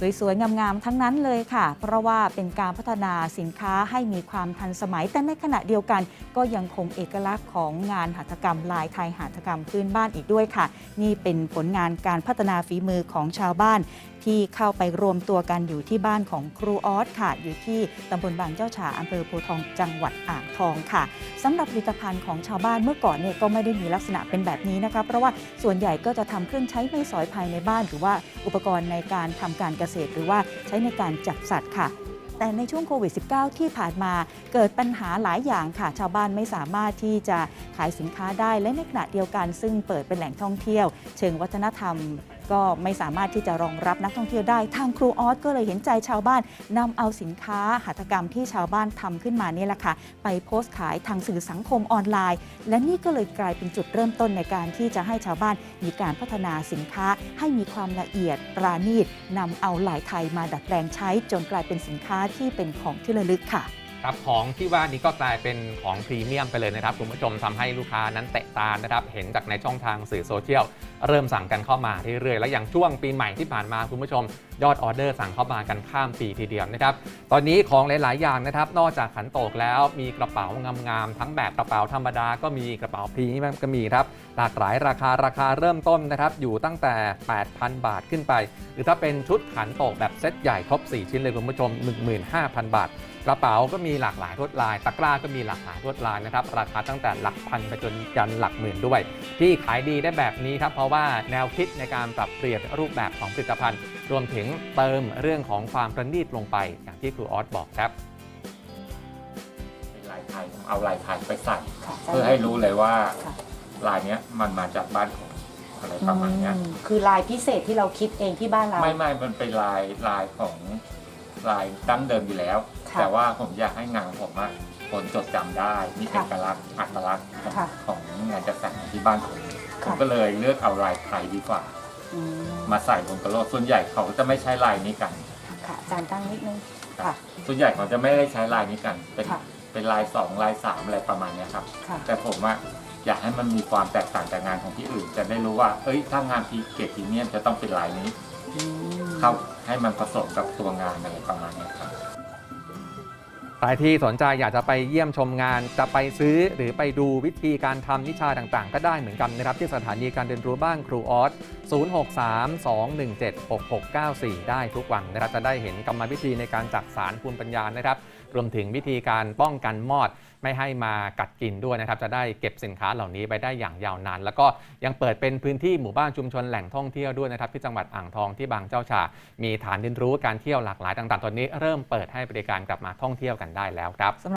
สวยๆ งามๆ ทั้งนั้นเลยค่ะ เพราะว่าเป็นการพัฒนาสินค้าให้มีความทันสมัย แต่ในขณะเดียวกัน ก็ยังคงเอกลักษณ์ของงานหัตถกรรมลายไทยหัตถกรรมพื้นบ้านอีกด้วยค่ะ นี่เป็นผลงานการพัฒนาฝีมือของชาวบ้าน ที่เข้าไปรวมตัวกันอยู่ที่บ้านของครูออสค่ะ อยู่ที่ตำบลบางเจ้าฉาอำเภอโพทองจังหวัดอ่างทองค่ะสำหรับผลิตภัณฑ์ของชาวบ้านเมื่อก่อนเนี่ยก็ไม่ได้มีลักษณะเป็นแบบนี้นะคะเพราะว่าส่วนใหญ่ก็จะทำเครื่องใช้ไม่สอยภายในบ้าน หรือว่าอุปกรณ์ในการทำการเกษตร หรือว่าใช้ในการจับสัตว์ค่ะแต่ในช่วงโควิด -19 ที่ผ่านมาเกิดปัญหาหลายอย่างค่ะ ชาวบ้านไม่สามารถที่จะขายสินค้าได้และในขณะเดียวกัน ซึ่งเปิดเป็นแหล่งท่องเที่ยว เชิงวัฒนธรรม ก็ไม่สามารถที่จะรองรับนักท่องเที่ยวได้ ทางครูออสก็เลยเห็นใจชาวบ้านนำเอาสินค้าหัตถกรรมที่ชาวบ้านทำขึ้นมานี่แหละค่ะไปโพสต์ขายทางสื่อสังคมออนไลน์ และนี่ก็เลยกลายเป็นจุดเริ่มต้นในการที่จะให้ชาวบ้านมีการพัฒนาสินค้า ให้มีความละเอียดปราณีตนำเอาลายไทยมาดัดแปลงใช้ จนกลายเป็นสินค้าที่เป็นของที่ระลึกค่ะ ครับของที่ว่านี้ก็กลายเป็นของพรีเมียมไปเลยนะครับ คุณผู้ชมทำให้ลูกค้านั้นเตะตานะครับ เห็นจากในช่องทางสื่อโซเชียลเริ่มสั่งกันเข้ามาเรื่อยๆ และอย่างช่วงปีใหม่ที่ผ่านมาคุณผู้ชม ยอดออเดอร์สั่งเข้ามากันข้ามปีทีเดียวนะครับ ตอนนี้ของหลาย ๆ อย่างนะครับ นอกจากขันโตกแล้วมีกระเป๋างามๆทั้งแบบกระเป๋าธรรมดาก็มีกระเป๋าพรีเมียมก็มีครับหลากหลายราคาราคาเริ่มต้นนะครับอยู่ตั้งแต่ 8,000 บาทขึ้นไป หรือถ้าเป็นชุดขันโตกแบบเซตใหญ่ครบ 4 ชิ้นเลยคุณผู้ชม 15,000 บาทกระเป๋าก็มีหลากหลายลวดลาย ตะกร้าก็มีหลากหลายลวดลายนะครับราคาตั้งแต่หลักพันไปจนยันหลักหมื่นด้วย ที่ขายดีได้แบบนี้ครับเพราะว่าแนวคิดในการปรับเปลี่ยนรูปแบบของผลิตภัณฑ์ รวมถึงเติมเรื่องของความประณีตลงไป อย่างที่ครูออสบอกครับเป็นลายไทยผมเอาลายไทยไปใส่ค่ะเพื่อให้รู้เลยว่าค่ะ ลายเนี้ยมันมาจากบ้านผมอะไรประมาณเนี้ย อืมคือลายพิเศษที่เราคิดเองที่บ้านเรา ไม่ไม่มันเป็นลายลายของลายดั้งเดิมอยู่แล้ว ค่ะ แต่ว่าผมอยากให้งานผมอะ คนจดจำได้มีเอค่ะกลักษณ์อัตลักษณ์ของค่ะของงานจัดแต่งที่บ้านผมผค่ะ มก็เลยเลือกเอาลายไทยดีกว่า อืมมาใส่บนกระโหลกส่วนใหญ่เขาจะไม่ใช้ลายนี้กัน ค่ะอาจารย์ตั้งนิดนึงค่ะ ส่วนใหญ่เขาจะไม่ได้ใช้ลายนี้กัน เป็นค่ะ เป็นลายสองลายสามอะไรประมาณเนี้ยครับ ค่ะ แต่ผมอะอยากให้มันมีความแตกต่างจากงานของที่อื่น จะได้รู้ว่า เอ้ยถ้างานพีเกตพรีเมียมจะต้องเป็นลายนี้ อืมเข้าให้มันผสมกับตัวงานอะไรประมาณเนี้ยครับ ใครที่สนใจอยากจะไปเยี่ยมชมงาน จะไปซื้อหรือไปดูวิธีการทำนิชาต่างๆ ก็ได้เหมือนกันนะครับ ที่สถานีการเรียนรู้บ้านครูออส 0632176694 ได้ทุกวันนะครับ จะได้เห็นกรรมวิธีในการจักสารภูมิปัญญานะครับ รวมถึงวิธีการป้องกันมอด ไม่ให้มากัดกินด้วยนะครับ จะได้เก็บสินค้าเหล่านี้ไปได้อย่างยาวนาน แล้วก็ยังเปิดเป็นพื้นที่หมู่บ้านชุมชนแหล่งท่องเที่ยวด้วยนะครับที่จังหวัดอ่างทองที่บางเจ้าฉามีฐานเรียนรู้การเที่ยวหลากหลายต่างๆ ตอนนี้เริ่มเปิดให้บริการกลับมาท่องเที่ยวกันได้แล้วครับ